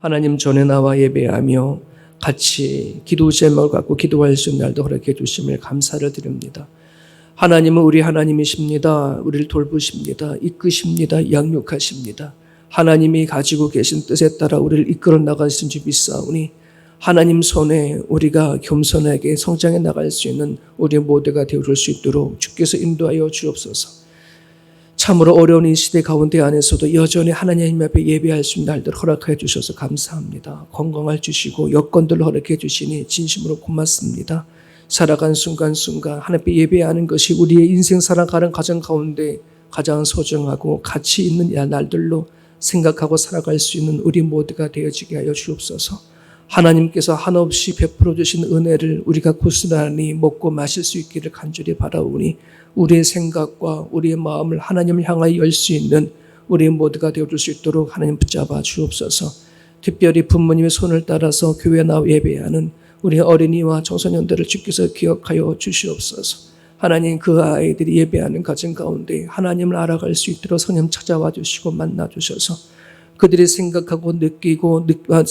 하나님 전에 나와 예배하며 같이 기도 제목을 갖고 기도할 수 있는 날도 허락해 주심을 감사를 드립니다. 하나님은 우리 하나님이십니다. 우리를 돌보십니다. 이끄십니다. 양육하십니다. 하나님이 가지고 계신 뜻에 따라 우리를 이끌어 나가신 줄 믿사오니 하나님 손에 우리가 겸손하게 성장해 나갈 수 있는 우리 모두가 되어줄 수 있도록 주께서 인도하여 주옵소서. 참으로 어려운 이 시대 가운데 안에서도 여전히 하나님 앞에 예배할 수 있는 날들 허락해 주셔서 감사합니다. 건강을 주시고 여건들 허락해 주시니 진심으로 고맙습니다. 살아간 순간순간 하나님께 예배하는 것이 우리의 인생 살아가는 가정 가운데 가장 소중하고 가치 있는 이 날들로 생각하고 살아갈 수 있는 우리 모두가 되어지게 하여 주옵소서. 하나님께서 한없이 베풀어 주신 은혜를 우리가 고스란히 먹고 마실 수 있기를 간절히 바라오니 우리의 생각과 우리의 마음을 하나님을 향하여 열 수 있는 우리 모두가 되어줄 수 있도록 하나님 붙잡아 주옵소서. 특별히 부모님의 손을 따라서 교회 나 예배하는 우리 어린이와 청소년들을 주께서 기억하여 주시옵소서. 하나님 그 아이들이 예배하는 가정 가운데 하나님을 알아갈 수 있도록 성령 찾아와 주시고 만나 주셔서 그들이 생각하고 느끼고 느, 아,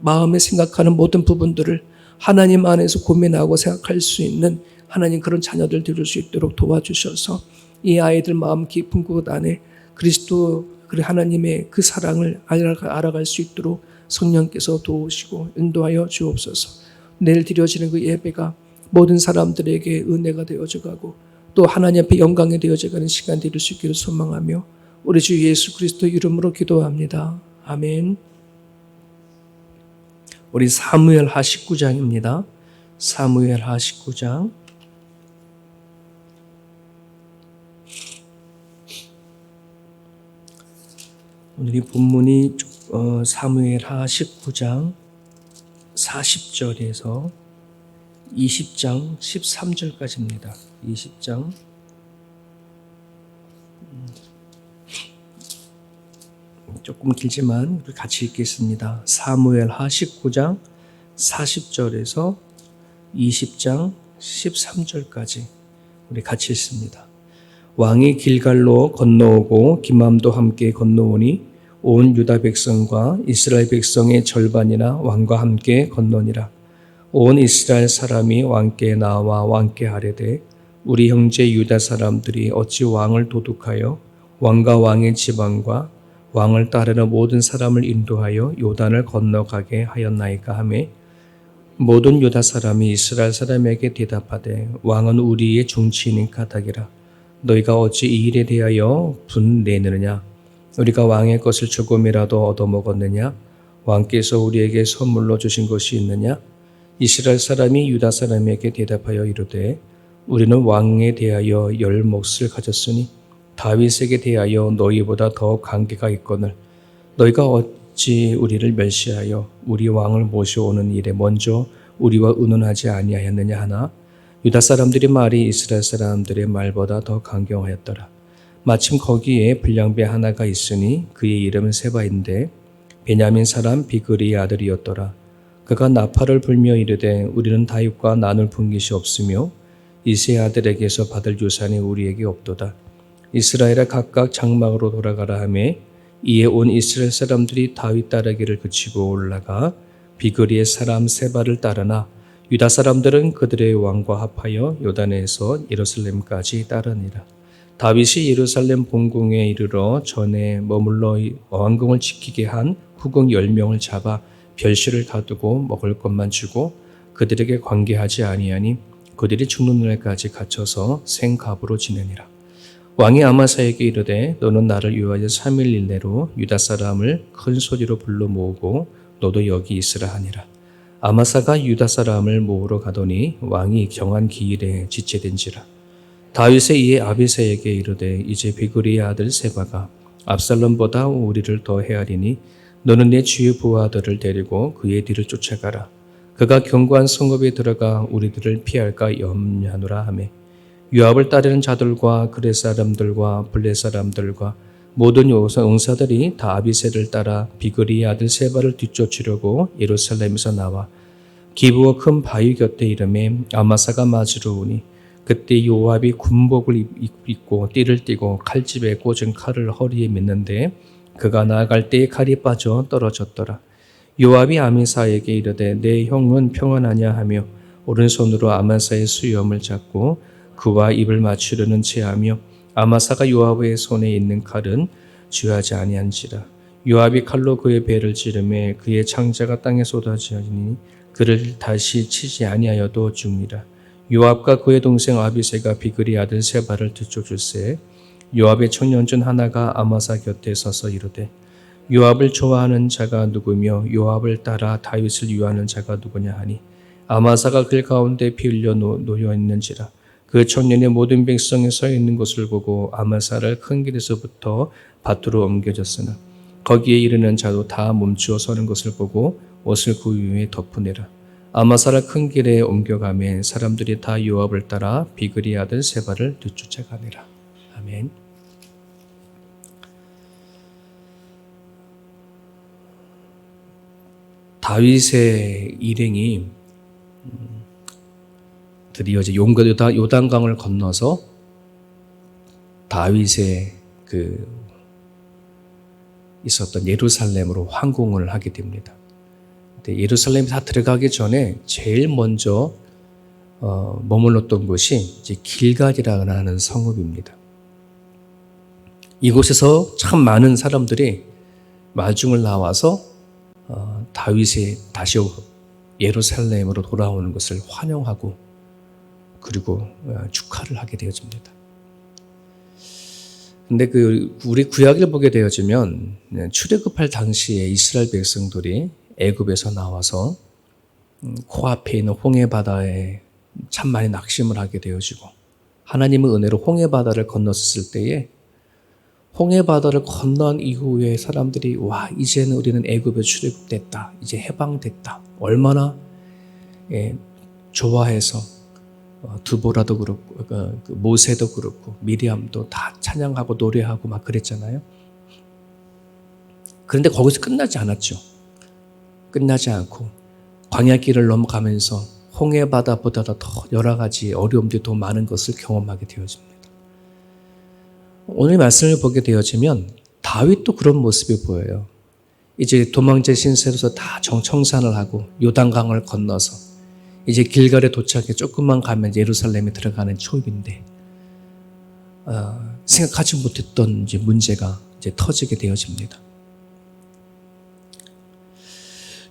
마음에 생각하는 모든 부분들을 하나님 안에서 고민하고 생각할 수 있는 하나님 그런 자녀들 되줄 수 있도록 도와주셔서 이 아이들 마음 깊은 곳 안에 그리스도 그 하나님의 그 사랑을 알아갈 수 있도록 성령께서 도우시고 인도하여 주옵소서. 내일 드려지는 그 예배가 모든 사람들에게 은혜가 되어져 가고 또 하나님 앞에 영광이 되어져 가는 시간 되릴 수 있기를 소망하며 우리 주 예수 그리스도 이름으로 기도합니다. 아멘. 우리 사무엘 하 19장입니다. 사무엘 하 19장. 오늘 이 본문이 어, 사무엘 하 19장 40절에서 20장 13절까지입니다. 20장 조금 길지만 같이 읽겠습니다. 사무엘 하 19장 40절에서 20장 13절까지 우리 같이 읽습니다. 왕이 길갈로 건너오고 김함도 함께 건너오니 온 유다 백성과 이스라엘 백성의 절반이나 왕과 함께 건너니라. 온 이스라엘 사람이 왕께 나와 왕께 하려되 우리 형제 유다 사람들이 어찌 왕을 도둑하여 왕과 왕의 지방과 왕을 따르는 모든 사람을 인도하여 요단을 건너가게 하였나이까 하매 모든 유다 사람이 이스라엘 사람에게 대답하되 왕은 우리의 중치인 까닭이라. 너희가 어찌 이 일에 대하여 분내느냐? 우리가 왕의 것을 조금이라도 얻어먹었느냐? 왕께서 우리에게 선물로 주신 것이 있느냐? 이스라엘 사람이 유다 사람에게 대답하여 이르되 우리는 왕에 대하여 열 몫을 가졌으니 다윗에게 대하여 너희보다 더 관계가 있거늘 너희가 어찌 우리를 멸시하여 우리 왕을 모셔오는 일에 먼저 우리와 의논하지 아니하였느냐 하나 유다 사람들의 말이 이스라엘 사람들의 말보다 더 강경하였더라. 마침 거기에 불량배 하나가 있으니 그의 이름은 세바인데 베냐민 사람 비그리의 아들이었더라. 그가 나팔을 불며 이르되 우리는 다윗과 나눌 분깃이 없으며 이세 아들에게서 받을 유산이 우리에게 없도다. 이스라엘아 각각 장막으로 돌아가라 하매 이에 온 이스라엘 사람들이 다윗 따르기를 그치고 올라가 비그리의 사람 세바를 따르나 유다 사람들은 그들의 왕과 합하여 요단에서 예루살렘까지 따르니라. 다윗이 예루살렘 본궁에 이르러 전에 머물러 왕궁을 지키게 한 후궁 열 명을 잡아 별실을 가두고 먹을 것만 주고 그들에게 관계하지 아니하니 그들이 죽는 날까지 갇혀서 생갑으로 지내니라. 왕이 아마사에게 이르되 너는 나를 위하여 3일 일내로 유다 사람을 큰 소리로 불러 모으고 너도 여기 있으라 하니라. 아마사가 유다 사람을 모으러 가더니 왕이 경한 기일에 지체된지라. 다윗의 이에 아비세에게 이르되 이제 비그리의 아들 세바가 압살롬보다 우리를 더 헤아리니 너는 내 주의 부하들을 데리고 그의 뒤를 쫓아가라. 그가 견고한 성읍에 들어가 우리들을 피할까 염려하노라 하매 유압을 따르는 자들과 그레 사람들과 블레 사람들과 모든 용사들이 다 아비세를 따라 비그리의 아들 세바를 뒤쫓으려고 예루살렘에서 나와 기부와 큰 바위 곁에 이름에 아마사가 맞으러 오니 그때 요압이 군복을 입- 입고 띠를 띠고 칼집에 꽂은 칼을 허리에 맸는데 그가 나아갈 때에 칼이 빠져 떨어졌더라. 요압이 아미사에게 이르되 내 형은 평안하냐 하며 오른손으로 아마사의 수염을 잡고 그와 입을 맞추려는 체하며 아마사가 요압의 손에 있는 칼은 쥐하지 아니한지라. 요압이 칼로 그의 배를 찌르매 그의 창자가 땅에 쏟아지니 그를 다시 치지 아니하여도 죽니라. 요압과 그의 동생 아비세가 비그리 아들 세바를 뒤쫓을세 요압의 청년 중 하나가 아마사 곁에 서서 이르되 요압을 좋아하는 자가 누구며 요압을 따라 다윗을 유하는 자가 누구냐 하니 아마사가 그 가운데 피 흘려 놓- 놓여 있는지라 그 청년의 모든 백성이 서 있는 것을 보고 아마사를 큰 길에서부터 밭으로 옮겨졌으나 거기에 이르는 자도 다 멈추어 서는 것을 보고 옷을 그 위에 덮으내라 아마사를 큰 길에 옮겨가매 사람들이 다 요압을 따라 비그리 아들 세바를 뒤쫓아가니라 아멘. 다윗의 일행이 음, 드디어 이제 요단, 요단강을 건너서 다윗의 그 있었던 예루살렘으로 항공을 하게 됩니다. 근데 예루살렘에 다 들어가기 전에 제일 먼저 어, 머물렀던 곳이 이제 길갈이라는 하는 성읍입니다. 이곳에서 참 많은 사람들이 마중을 나와서 어, 다윗이 다시 예루살렘으로 돌아오는 것을 환영하고 그리고 어, 축하를 하게 되어집니다. 근데 그 우리 구약을 보게 되어지면 네, 출애굽할 당시에 이스라엘 백성들이 애굽에서 나와서 음, 코앞에 있는 홍해 바다에 참 많이 낙심을 하게 되어지고 하나님의 은혜로 홍해 바다를 건넜을 때에 홍해 바다를 건넌 이후에 사람들이 와 이제는 우리는 애굽에 출애굽됐다 이제 해방됐다 얼마나 예, 좋아해서 어, 두보라도 그렇고 그, 그 모세도 그렇고 미리암도 다 찬양하고 노래하고 막 그랬잖아요. 그런데 거기서 끝나지 않았죠. 끝나지 않고 광야길을 넘어가면서 홍해 바다보다도 더 여러 가지 어려움들이 더 많은 것을 경험하게 되어집니다. 오늘 말씀을 보게 되어지면 다윗도 그런 모습이 보여요. 이제 도망자 신세로서 다 정청산을 하고 요단강을 건너서 이제 길갈에 도착해 조금만 가면 예루살렘에 들어가는 초입인데 어, 생각하지 못했던 이제 문제가 이제 터지게 되어집니다.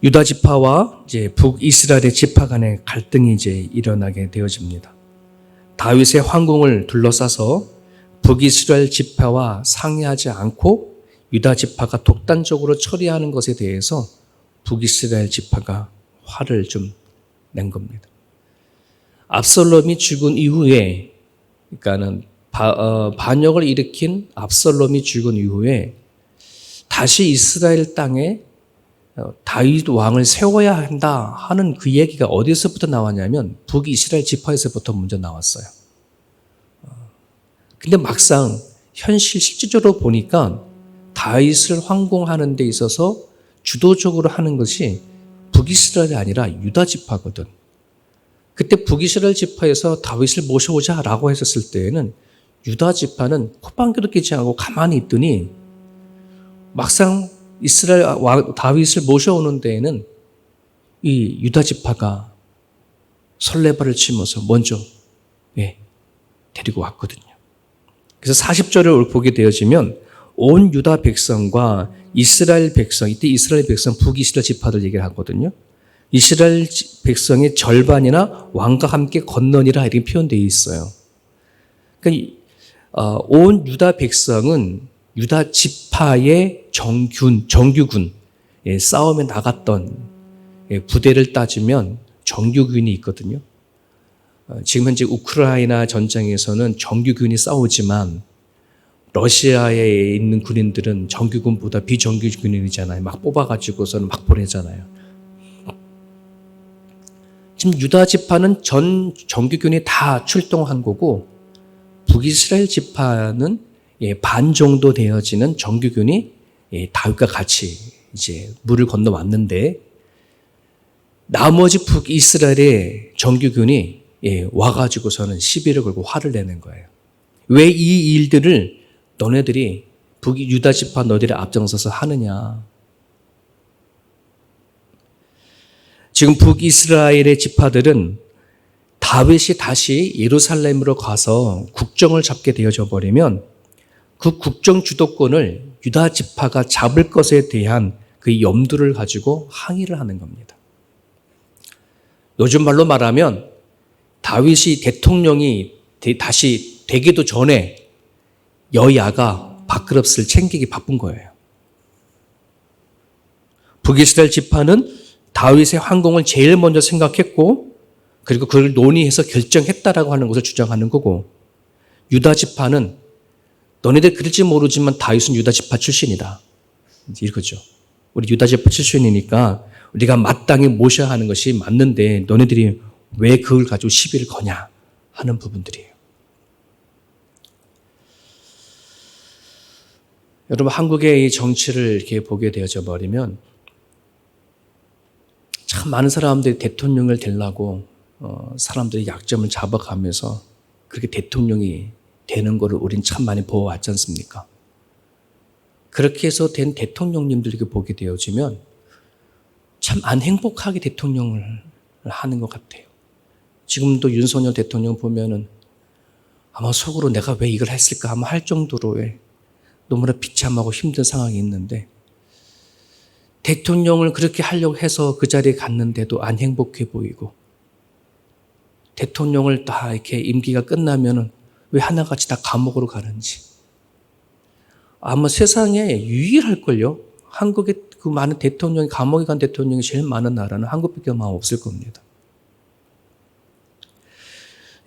유다 지파와 이제 북이스라엘의 지파 간의 갈등이 이제 일어나게 되어집니다. 다윗의 황궁을 둘러싸서 북이스라엘 지파와 상의하지 않고 유다 지파가 독단적으로 처리하는 것에 대해서 북이스라엘 지파가 화를 좀 낸 겁니다. 압살롬이 죽은 이후에, 그러니까는 바, 어, 반역을 일으킨 압살롬이 죽은 이후에 다시 이스라엘 땅에 어, 다윗 왕을 세워야 한다 하는 그 얘기가 어디서부터 나왔냐면 북이스라엘 지파에서부터 먼저 나왔어요. 어, 근데 막상 현실 실질적으로 보니까 다윗을 황공하는 데 있어서 주도적으로 하는 것이 북이스라엘이 아니라 유다 지파거든. 그때 북이스라엘 지파에서 다윗을 모셔오자라고 했었을 때에는 유다 지파는 콧방귀도 끼지 않고 가만히 있더니 막상 이스라엘 왕 다윗을 모셔오는 데에는 이 유다 지파가 설레발을 치면서 먼저 예, 데리고 왔거든요. 그래서 40절을 보게 되어지면 온 유다 백성과 이스라엘 백성, 이때 이스라엘 백성 북이스라엘 지파들 얘기를 하거든요. 이스라엘 백성의 절반이나 왕과 함께 건너니라 이렇게 표현되어 있어요. 그러니까 어, 온 유다 백성은 유다 지파의 정균, 정규군, 예, 싸움에 나갔던 예, 부대를 따지면 정규군이 있거든요. 어, 지금 현재 우크라이나 전장에서는 정규군이 싸우지만 러시아에 있는 군인들은 정규군보다 비정규군이잖아요. 막 뽑아가지고서는 막 보내잖아요. 지금 유다 지파는 전 정규군이 다 출동한 거고 북이스라엘 지파는 예, 반 정도 되어지는 정규군이 예, 다윗과 같이 이제 물을 건너 왔는데 나머지 북이스라엘의 정규군이 예, 와가지고서는 시비를 걸고 화를 내는 거예요. 왜 이 일들을 너네들이 북이 유다 지파 너희들이 앞장서서 하느냐? 지금 북이스라엘의 지파들은 다윗이 다시 예루살렘으로 가서 국정을 잡게 되어져 버리면 그 국정 주도권을 유다 지파가 잡을 것에 대한 그 염두를 가지고 항의를 하는 겁니다. 요즘 말로 말하면 다윗이 대통령이 다시 되기도 전에 여야가 밥그릇을 챙기기 바쁜 거예요. 북이스라엘 지파는 다윗의 황공을 제일 먼저 생각했고 그리고 그걸 논의해서 결정했다라고 하는 것을 주장하는 거고 유다 지파는 너네들 그럴지 모르지만 다윗은 유다 지파 출신이다. 이거죠. 우리 유다 지파 출신이니까 우리가 마땅히 모셔야 하는 것이 맞는데 너네들이 왜 그걸 가지고 시비를 거냐 하는 부분들이에요. 여러분 한국의 이 정치를 이렇게 보게 되어져 버리면 참 많은 사람들이 대통령을 되려고 어, 사람들의 약점을 잡아가면서 그렇게 대통령이 되는 것을 우린 참 많이 보아왔지 않습니까? 그렇게 해서 된 대통령님들 이 보게 되어지면 참 안 행복하게 대통령을 하는 것 같아요. 지금도 윤석열 대통령 보면은 아마 속으로 내가 왜 이걸 했을까 아마 할 정도로의 너무나 비참하고 힘든 상황이 있는데 대통령을 그렇게 하려고 해서 그 자리에 갔는데도 안 행복해 보이고 대통령을 다 이렇게 임기가 끝나면은 왜 하나같이 다 감옥으로 가는지 아마 세상에 유일할걸요. 한국의 그 많은 대통령이 감옥에 간 대통령이 제일 많은 나라는 한국밖에 아마 없을 겁니다.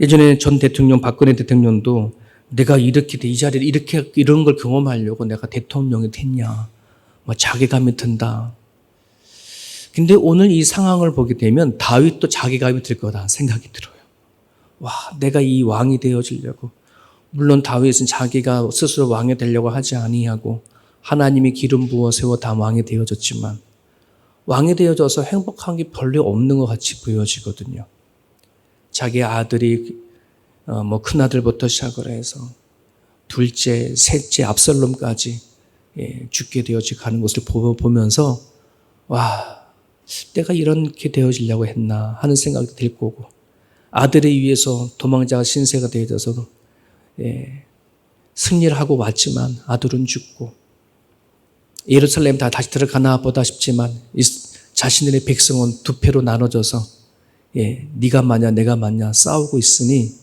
예전에 전 대통령 박근혜 대통령도 내가 이렇게 이 자리를 이렇게 이런 걸 경험하려고 내가 대통령이 됐냐, 뭐 자괴감이 든다. 근데 오늘 이 상황을 보게 되면 다윗도 자괴감이 들 거다 생각이 들어요. 와, 내가 이 왕이 되어지려고. 물론 다윗은 자기가 스스로 왕이 되려고 하지 아니하고 하나님이 기름 부어 세워 다 왕이 되어졌지만 왕이 되어져서 행복한 게 별로 없는 것 같이 보여지거든요. 자기 아들이 어, 뭐 큰아들부터 시작을 해서 둘째, 셋째, 압살롬까지 예, 죽게 되어지 가는 것을 보면서 와 내가 이렇게 되어지려고 했나 하는 생각이 들 거고 아들에 의해서 도망자가 신세가 되어져서 예, 승리를 하고 왔지만 아들은 죽고 예루살렘 다 다시 들어가나 보다 싶지만 자신들의 백성은 두 패로 나눠져서 예, 네가 맞냐 내가 맞냐 싸우고 있으니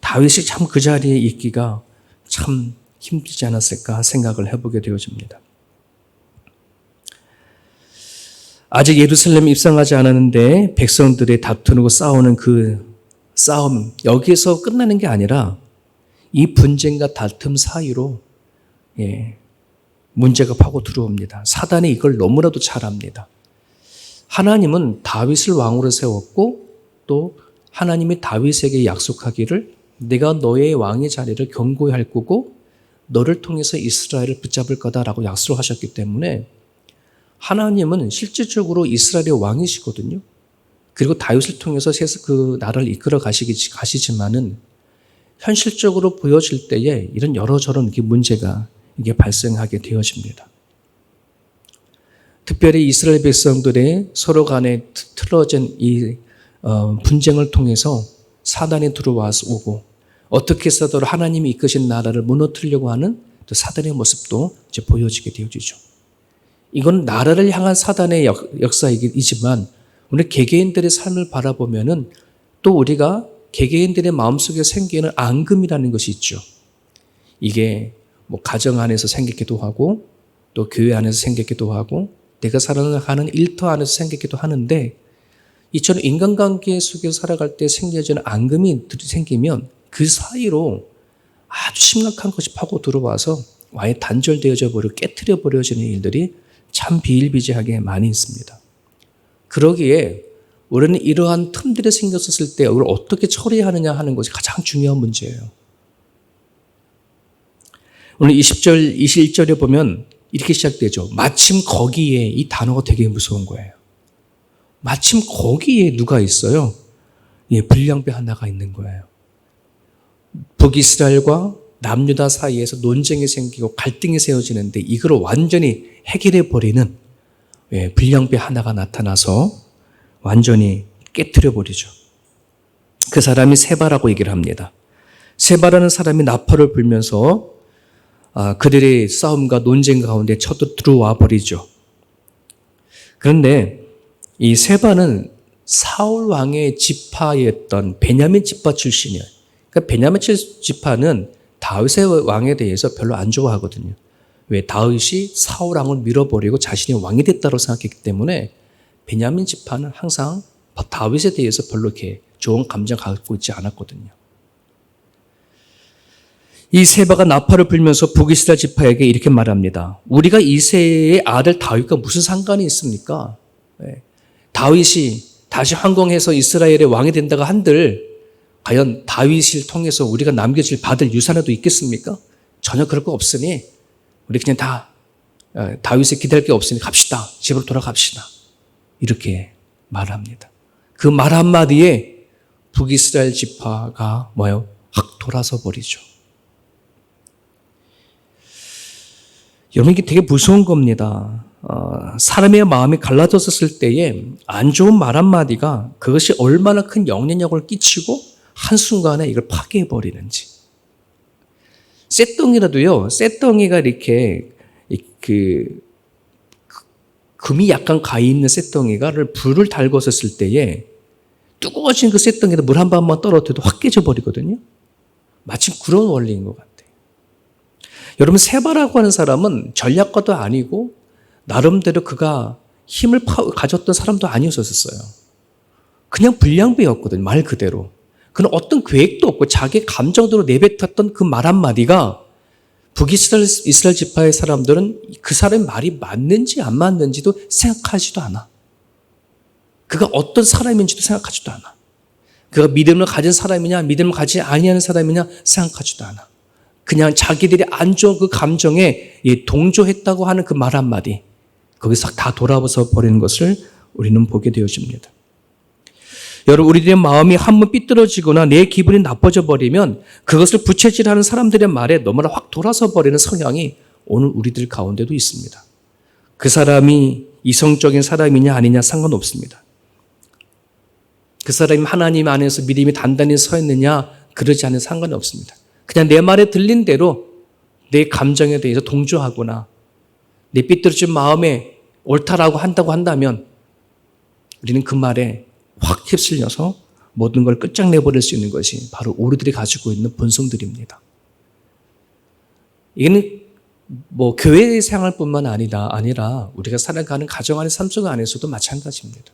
다윗이 참 그 자리에 있기가 참 힘들지 않았을까 생각을 해보게 되어집니다. 아직 예루살렘 입성하지 않았는데 백성들의 다투고 싸우는 그 싸움 여기에서 끝나는 게 아니라 이 분쟁과 다툼 사이로 예, 문제가 파고 들어옵니다. 사단이 이걸 너무나도 잘 압니다. 하나님은 다윗을 왕으로 세웠고 또 하나님이 다윗에게 약속하기를 내가 너의 왕의 자리를 견고히 할 거고 너를 통해서 이스라엘을 붙잡을 거다라고 약속하셨기 때문에 하나님은 실질적으로 이스라엘의 왕이시거든요. 그리고 다윗을 통해서 그 나라를 이끌어 가시기, 가시지만은 현실적으로 보여질 때에 이런 여러저런 문제가 이게 발생하게 되어집니다. 특별히 이스라엘 백성들의 서로 간에 틀어진 이 어, 분쟁을 통해서 사단이 들어와서 오고 어떻게 해서도 하나님이 이끄신 나라를 무너뜨리려고 하는 또 사단의 모습도 이제 보여지게 되어지죠. 이건 나라를 향한 사단의 역, 사이지만 우리 개개인들의 삶을 바라보면은 또 우리가 개개인들의 마음속에 생기는 앙금이라는 것이 있죠. 이게 뭐 가정 안에서 생기기도 하고 또 교회 안에서 생기기도 하고 내가 살아가는 일터 안에서 생기기도 하는데 이처럼 인간관계 속에 살아갈 때 생겨지는 앙금이 생기면 그 사이로 아주 심각한 것이 파고 들어와서 아예 단절되어져 버려 깨뜨려 버려지는 일들이 참 비일비재하게 많이 있습니다. 그러기에 우리는 이러한 틈들이 생겼었을 때 이걸 어떻게 처리하느냐 하는 것이 가장 중요한 문제예요. 오늘 20절, 21절에 보면 이렇게 시작되죠. 마침 거기에 이 단어가 되게 무서운 거예요. 마침 거기에 누가 있어요? 예, 불량배 하나가 있는 거예요. 북이스라엘과 남유다 사이에서 논쟁이 생기고 갈등이 세워지는데 이걸 완전히 해결해 버리는 예, 불량배 하나가 나타나서 완전히 깨뜨려 버리죠. 그 사람이 세바라고 얘기를 합니다. 세바라는 사람이 나팔을 불면서 아, 그들의 싸움과 논쟁 가운데 쳐도 들어와 버리죠. 그런데 이 세바는 사울 왕의 지파였던 베냐민 지파 출신이에요. 그러니까 베냐민 지파는 다윗의 왕에 대해서 별로 안 좋아하거든요. 왜 다윗이 사울 왕을 밀어버리고 자신이 왕이 됐다고 생각했기 때문에 베냐민 지파는 항상 다윗에 대해서 별로 이렇게 좋은 감정 갖고 있지 않았거든요. 이 세바가 나팔을 불면서 북이스라엘 지파에게 이렇게 말합니다. 우리가 이세의 아들 다윗과 무슨 상관이 있습니까? 네. 다윗이 다시 황공해서 이스라엘의 왕이 된다고 한들 과연 다윗을 통해서 우리가 남겨질 받을 유산에도 있겠습니까? 전혀 그럴 거 없으니 우리 그냥 다 어, 다윗을 기다릴 게 없으니 갑시다. 집으로 돌아갑시다. 이렇게 말합니다. 그 말 한마디에 북이스라엘 지파가 뭐요? 확 돌아서 버리죠. 여러분 이게 되게 무서운 겁니다. 어, 사람의 마음이 갈라졌을 때에 안 좋은 말 한마디가 그것이 얼마나 큰 영향력을 끼치고 한순간에 이걸 파괴해 버리는지. 쇳덩이라도요, 쇳덩이가 이렇게 그 금이 약간 가 있는 쇳덩이가를 불을 달궜었을 때에 뜨거워진 그 쇳덩이에 물한 방만 떨어뜨려도 확 깨져 버리거든요. 마침 그런 원리인 것 같아요. 여러분 세바라고 하는 사람은 전략가도 아니고 나름대로 그가 힘을 가졌던 사람도 아니었었어요. 그냥 불량배였거든요. 말 그대로. 그는 어떤 계획도 없고 자기 감정대로 내뱉었던 그 말 한마디가 북이스라엘 이스라엘 지파의 사람들은 그 사람의 말이 맞는지 안 맞는지도 생각하지도 않아. 그가 어떤 사람인지도 생각하지도 않아. 그가 믿음을 가진 사람이냐, 믿음을 가지지 아니하는 사람이냐 생각하지도 않아. 그냥 자기들이 안 좋은 그 감정에 동조했다고 하는 그 말 한마디. 거기서 다 돌아서 버리는 것을 우리는 보게 되어집니다. 여러분, 우리들의 마음이 한번 삐뚤어지거나 내 기분이 나빠져 버리면 그것을 부채질하는 사람들의 말에 너무나 확 돌아서 버리는 성향이 오늘 우리들 가운데도 있습니다. 그 사람이 이성적인 사람이냐 아니냐 상관없습니다. 그 사람이 하나님 안에서 믿음이 단단히 서 있느냐 그러지 않은 상관이 없습니다. 그냥 내 말에 들린 대로 내 감정에 대해서 동조하거나 내 삐뚤어진 마음에 옳다라고 한다고 한다면 우리는 그 말에 확 휩쓸려서 모든 걸 끝장내버릴 수 있는 것이 바로 우리들이 가지고 있는 본성들입니다. 이는 뭐 교회의 생활뿐만 아니다 아니라 우리가 살아가는 가정 안의 삶 속 안에서도 마찬가지입니다.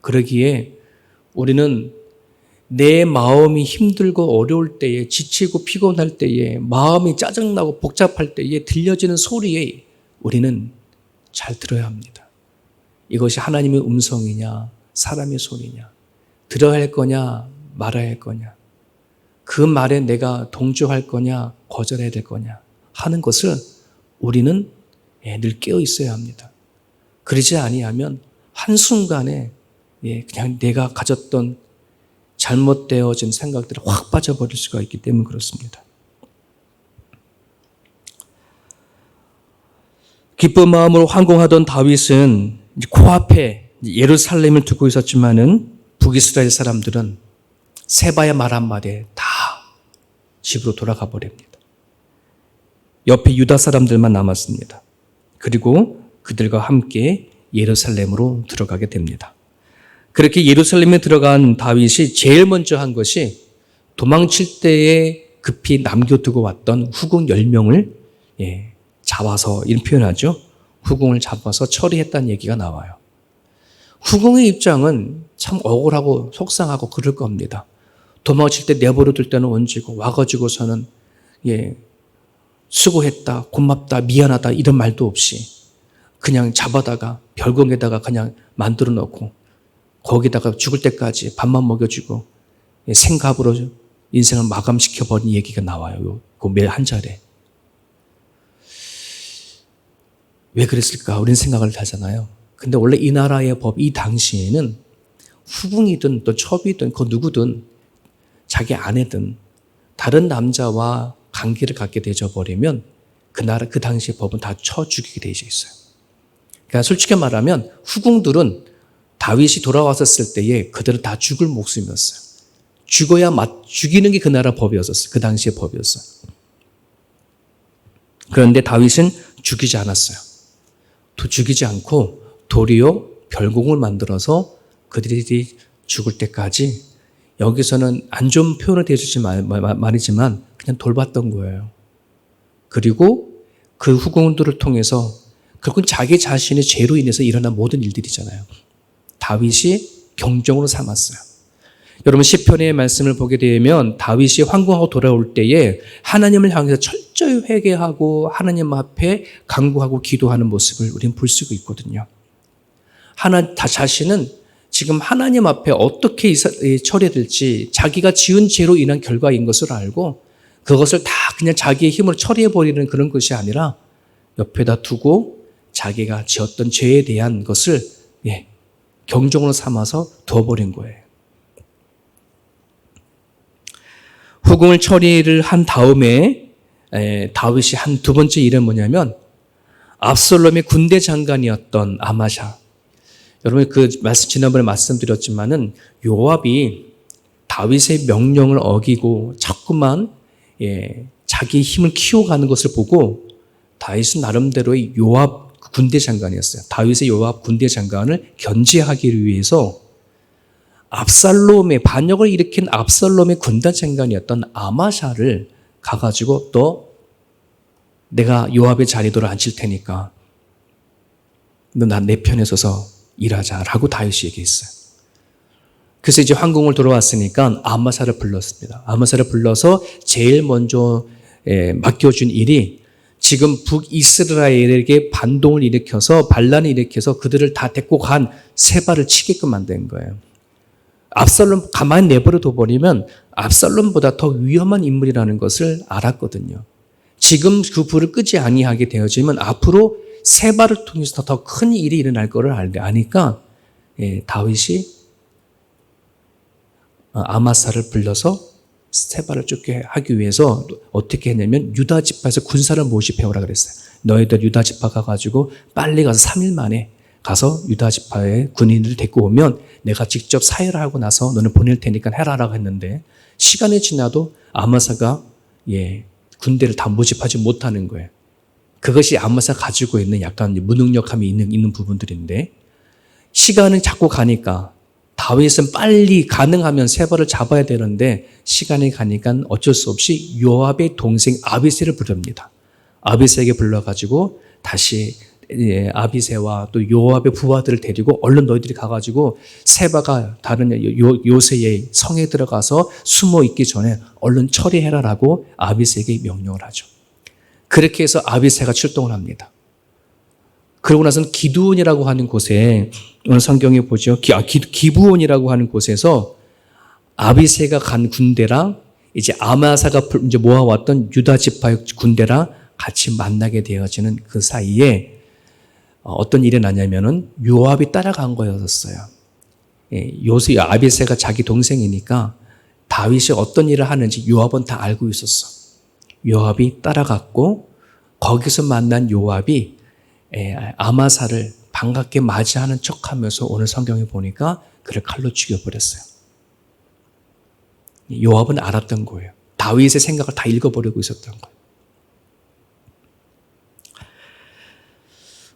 그러기에 우리는 내 마음이 힘들고 어려울 때에 지치고 피곤할 때에 마음이 짜증나고 복잡할 때에 들려지는 소리에 우리는 잘 들어야 합니다. 이것이 하나님의 음성이냐 사람의 소리냐 들어야 할 거냐 말아야 할 거냐 그 말에 내가 동조할 거냐 거절해야 될 거냐 하는 것을 우리는 예, 늘 깨어 있어야 합니다. 그러지 아니하면 한순간에 예, 그냥 내가 가졌던 잘못되어진 생각들이 확 빠져버릴 수가 있기 때문에 그렇습니다. 기쁜 마음으로 환공하던 다윗은 코앞에 예루살렘을 두고 있었지만은 북이스라엘 사람들은 세바의 말 한마디에 다 집으로 돌아가 버립니다. 옆에 유다 사람들만 남았습니다. 그리고 그들과 함께 예루살렘으로 들어가게 됩니다. 그렇게 예루살렘에 들어간 다윗이 제일 먼저 한 것이 도망칠 때에 급히 남겨두고 왔던 후궁 10명을 예, 잡아서 이런 표현하죠. 후궁을 잡아서 처리했다는 얘기가 나와요. 후궁의 입장은 참 억울하고 속상하고 그럴 겁니다. 도망칠 때 내버려 둘 때는 언제고 와가지고서는 예, 수고했다, 고맙다, 미안하다 이런 말도 없이 그냥 잡아다가 별궁에다가 그냥 만들어 놓고 거기다가 죽을 때까지 밥만 먹여주고 생갑으로 인생을 마감시켜버린 얘기가 나와요. 그매한 절에. 왜 그랬을까? 우리는 생각을 하잖아요. 근데 원래 이 나라의 법, 이 당시에는 후궁이든 또 첩이든 그 누구든 자기 아내든 다른 남자와 관계를 갖게 되져 버리면 그 나라 그 당시의 법은 다 쳐 죽이게 되어 있어요. 그러니까 솔직히 말하면 후궁들은 다윗이 돌아왔었을 때에 그들은 다 죽을 목숨이었어요. 죽어야 맞 죽이는 게 그 나라 법이었었어요. 그 당시의 법이었어요. 그런데 다윗은 죽이지 않았어요. 또 죽이지 않고 도리어 별공을 만들어서 그들이 죽을 때까지 여기서는 안 좋은 표현을 대주지 말이지만 그냥 돌봤던 거예요. 그리고 그 후궁들을 통해서 결국은 자기 자신의 죄로 인해서 일어난 모든 일들이잖아요. 다윗이 경종으로 삼았어요. 여러분 시편의 말씀을 보게 되면 다윗이 황궁하고 돌아올 때에 하나님을 향해서 철저히 회개하고 하나님 앞에 간구하고 기도하는 모습을 우리는 볼 수가 있거든요. 하나 다 자신은 지금 하나님 앞에 어떻게 처리될지 자기가 지은 죄로 인한 결과인 것을 알고 그것을 다 그냥 자기의 힘으로 처리해 버리는 그런 것이 아니라 옆에다 두고 자기가 지었던 죄에 대한 것을 예, 경종으로 삼아서 두어버린 거예요. 후궁을 처리를 한 다음에 에, 다윗이 한 두 번째 일은 뭐냐면 압살롬의 군대 장관이었던 아마샤. 여러분 그 말씀 지난번에 말씀드렸지만은 요압이 다윗의 명령을 어기고 자꾸만 예, 자기 힘을 키워가는 것을 보고 다윗은 나름대로의 요압 군대 장관이었어요. 다윗의 요압 군대 장관을 견제하기 위해서 압살롬의 반역을 일으킨 압살롬의 군단 장관이었던 아마샤를 가가지고 또 내가 요압의 자리도를 앉힐 테니까 너난내 편에 서서 일하자라고 다윗이 얘기했어요. 그래서 이제 황궁을 돌아왔으니까 아마사를 불렀습니다. 아마사를 불러서 제일 먼저 예, 맡겨준 일이 지금 북이스라엘에게 반동을 일으켜서 반란을 일으켜서 그들을 다 데리고 간 세바를 치게끔 만든 거예요. 압살롬 가만히 내버려 둬버리면 압살롬보다 더 위험한 인물이라는 것을 알았거든요. 지금 그 불을 끄지 아니하게 되어지면 앞으로 세바를 통해서 더 큰 일이 일어날 것을 아니까 예, 다윗이 어, 아마사를 불러서 세바를 쫓게 하기 위해서 어떻게 했냐면 유다 지파에서 군사를 모집해오라 그랬어요. 너희들 유다 지파 가가지고 빨리 가서 3일 만에 가서 유다 지파의 군인들을 데리고 오면 내가 직접 사회를 하고 나서 너는 보낼 테니까 해라라고 했는데 시간이 지나도 아마사가 예 군대를 다 모집하지 못하는 거예요. 그것이 아마사 가지고 있는 약간 무능력함이 있는 있는 부분들인데 시간은 자꾸 가니까 다윗은 빨리 가능하면 세바를 잡아야 되는데 시간이 가니까 어쩔 수 없이 요압의 동생 아비세를 부릅니다. 아비세에게 불러가지고 다시 예, 아비세와 또 요압의 부하들을 데리고 얼른 너희들이 가가지고 세바가 다른 요, 요새의 성에 들어가서 숨어 있기 전에 얼른 처리해라라고 아비세에게 명령을 하죠. 그렇게 해서 아비세가 출동을 합니다. 그러고 나서는 기두온이라고 하는 곳에 오늘 성경에 보죠. 기, 아, 기, 부온이라고 하는 곳에서 아비세가 간 군대랑 이제 아마사가 이제 모아왔던 유다 지파의 군대랑 같이 만나게 되어지는 그 사이에 어, 어떤 일이 나냐면은 요압이 따라간 거였어요. 예, 요새 아비세가 자기 동생이니까 다윗이 어떤 일을 하는지 요압은 다 알고 있었어. 요압이 따라갔고 거기서 만난 요압이 예, 아마사를 반갑게 맞이하는 척하면서 오늘 성경에 보니까 그를 칼로 죽여버렸어요. 요압은 알았던 거예요. 다윗의 생각을 다 읽어버리고 있었던 거예요.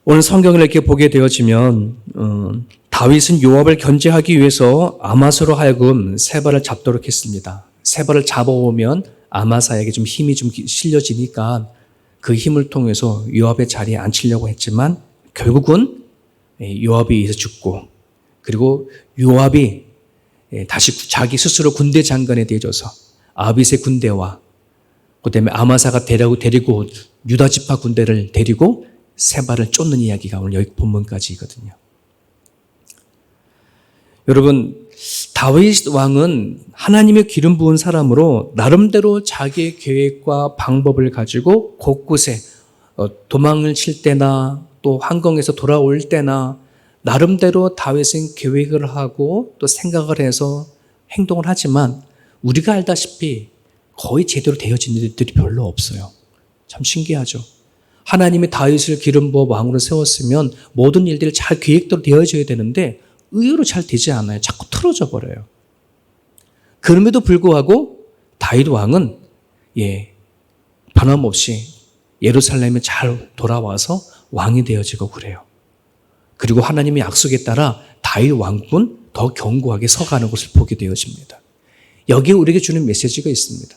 오늘 성경을 이렇게 보게 되어지면 어, 다윗은 요압을 견제하기 위해서 아마사로 하여금 세발을 잡도록 했습니다. 세발을 잡아오면 아마사에게 좀 힘이 좀 실려지니까 그 힘을 통해서 요압의 자리에 앉히려고 했지만 결국은 예, 요압이 의해서 죽고 그리고 요압이 예, 다시 자기 스스로 군대 장관에 대해져서 아빗의 군대와 그다음에 아마사가 데리고 데리고 유다 지파 군대를 데리고 세바를 쫓는 이야기가 오늘 여기 본문까지거든요. 여러분 다윗 왕은 하나님의 기름 부은 사람으로 나름대로 자기의 계획과 방법을 가지고 곳곳에 어, 도망을 칠 때나 또 황궁에서 돌아올 때나 나름대로 다윗은 계획을 하고 또 생각을 해서 행동을 하지만 우리가 알다시피 거의 제대로 되어진 일들이 별로 없어요. 참 신기하죠. 하나님이 다윗을 기름 부어 왕으로 세웠으면 모든 일들이 잘 계획대로 되어져야 되는데 의외로 잘 되지 않아요. 자꾸 틀어져 버려요. 그럼에도 불구하고 다윗 왕은 예 변함없이 예루살렘에 잘 돌아와서 왕이 되어지고 그래요. 그리고 하나님의 약속에 따라 다윗 왕군 더 견고하게 서가는 것을 보게 되어집니다. 여기에 우리에게 주는 메시지가 있습니다.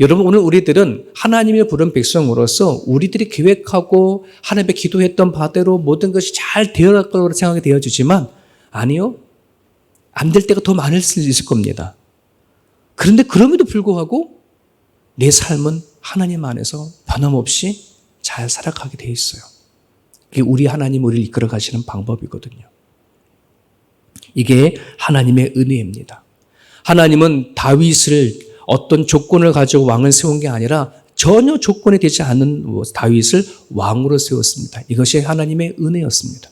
여러분 오늘 우리들은 하나님의 부른 백성으로서 우리들이 계획하고 하나님의 기도했던 바대로 모든 것이 잘 되어갈 거라고 생각이 되어지지만 아니요. 안 될 때가 더 많을 수 있을 겁니다. 그런데 그럼에도 불구하고 내 삶은 하나님 안에서 변함없이 잘 살아가게 돼 있어요. 이게 우리 하나님 우리를 이끌어 가시는 방법이거든요. 이게 하나님의 은혜입니다. 하나님은 다윗을 어떤 조건을 가지고 왕을 세운 게 아니라 전혀 조건이 되지 않은 다윗을 왕으로 세웠습니다. 이것이 하나님의 은혜였습니다.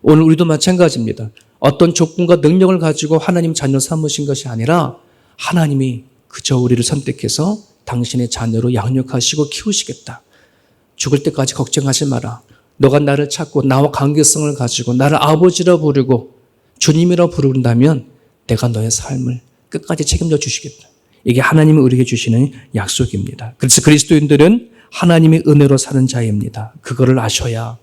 오늘 우리도 마찬가지입니다. 어떤 조건과 능력을 가지고 하나님 자녀 삼으신 것이 아니라 하나님이 그저 우리를 선택해서 당신의 자녀로 양육하시고 키우시겠다. 죽을 때까지 걱정하지 마라. 너가 나를 찾고 나와 관계성을 가지고 나를 아버지라 부르고 주님이라 부른다면 내가 너의 삶을 끝까지 책임져 주시겠다. 이게 하나님이 우리에게 주시는 약속입니다. 그래서 그리스도인들은 하나님의 은혜로 사는 자입니다. 그거를 아셔야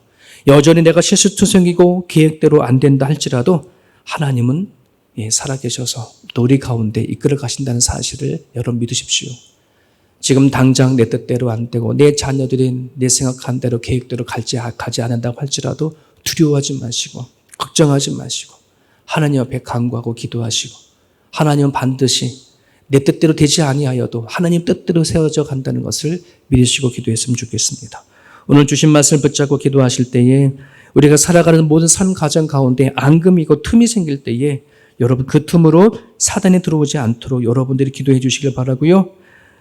여전히 내가 실수투성이고 계획대로 안 된다 할지라도 하나님은 예, 살아계셔서 우리 가운데 이끌어 가신다는 사실을 여러분 믿으십시오. 지금 당장 내 뜻대로 안 되고 내 자녀들이 내 생각한 대로 계획대로 갈지 가지 않는다고 할지라도 두려워하지 마시고 걱정하지 마시고 하나님 앞에 간구하고 기도하시고 하나님은 반드시 내 뜻대로 되지 아니하여도 하나님 뜻대로 세워져 간다는 것을 믿으시고 기도했으면 좋겠습니다. 오늘 주신 말씀을 붙잡고 기도하실 때에 우리가 살아가는 모든 삶 가정 가운데 앙금이고 틈이 생길 때에 여러분 그 틈으로 사단이 들어오지 않도록 여러분들이 기도해 주시길 바라고요.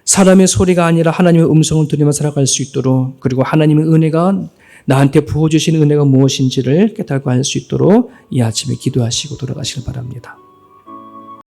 사람의 소리가 아니라 하나님의 음성을 들으며 살아갈 수 있도록 그리고 하나님의 은혜가 나한테 부어주신 은혜가 무엇인지를 깨닫고 알 수 있도록 이 아침에 기도하시고 돌아가시길 바랍니다.